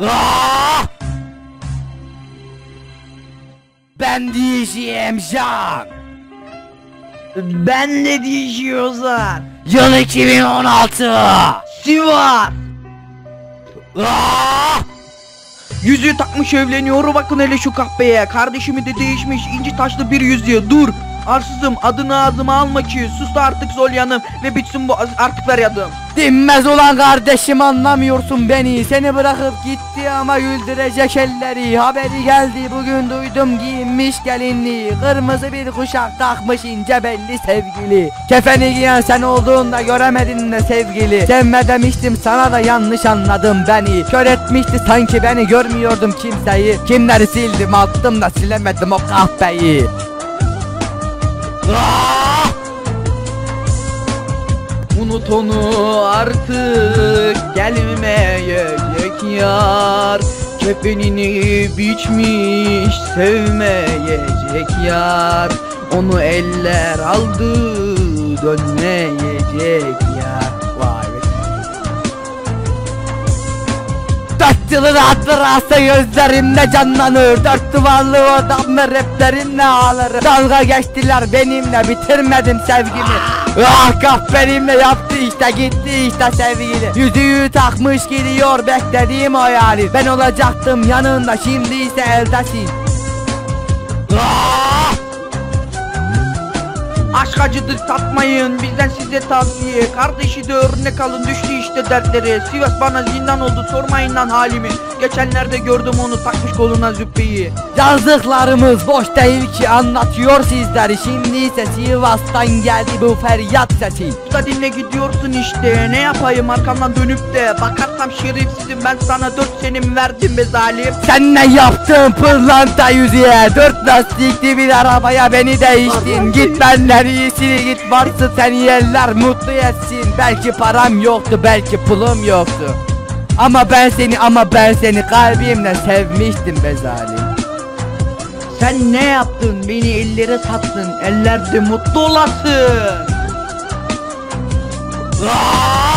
Ah! Ben diyeceğim Can. Ben de diyeceğim Yıl 2016. Sivas. Ah! Yüzüğü takmış evleniyor bakın hele şu kahpeye. Kardeşimi de değişmiş inci taşlı bir yüzüğü. Dur. Arsızım adını ağzıma alma ki sus da artık zol yanım ve bitsin bu artık ver yadım. Dinmez olan kardeşim anlamıyorsun beni. Seni bırakıp gitti ama güldürecek elleri. Haberi geldi bugün duydum giyinmiş gelinliği. Kırmızı bir kuşak takmış ince belli sevgili. Kefeni giyen sen olduğunda göremedin de sevgili. Sevme demiştim sana da yanlış anladım beni. Kör etmişti sanki beni görmüyordum kimseyi. Kimleri sildim attım da silemedim o kahpeyi. Ah! Unut onu artık gelmeyecek yar. Kefenini biçmiş sevmeyecek yar. Onu eller aldı dönmeyecek yar. Vay be. Dört yılın hatırası gözlerimde canlanır. Dört duvarlı odamda replerimle ağlarım. Dalga geçtiler benimle bitirmedim sevgimi Ah kahperimle yaptı işte gitti işte sevgili. Yüzüğü takmış gidiyor beklediğim o yani Ben olacaktım yanında şimdi ise eldesin Ah! Aşk acıdır tatmayın bizden size tavsiye. Kardeşi de örnek alın düştü işte dertleri Sivas bana zindan oldu sormayın lan halimi. Geçenlerde gördüm onu takmış koluna züppeyi Yazdıklarımız boş değil ki anlatıyor sizleri Şimdi ise Sivas'tan geldi bu feryat sesi. Usta dinle gidiyorsun işte. Ne yapayım? Arkamdan dönüp de Bakarsam şerefsizim. Ben sana dört senim verdim be zalim. Sen ne yaptın pırlanta yüzüğe Dört lastikli bir arabaya beni değiştin. Git benden iyisini git. Varsın seni yerler mutlu etsin. Belki param yoktu belki pulum yoktu. Ama ben seni ama ben seni kalbimle sevmiştim be zalim Sen ne yaptın? Beni ellere sattın Ellerde mutlu olasın. Ah!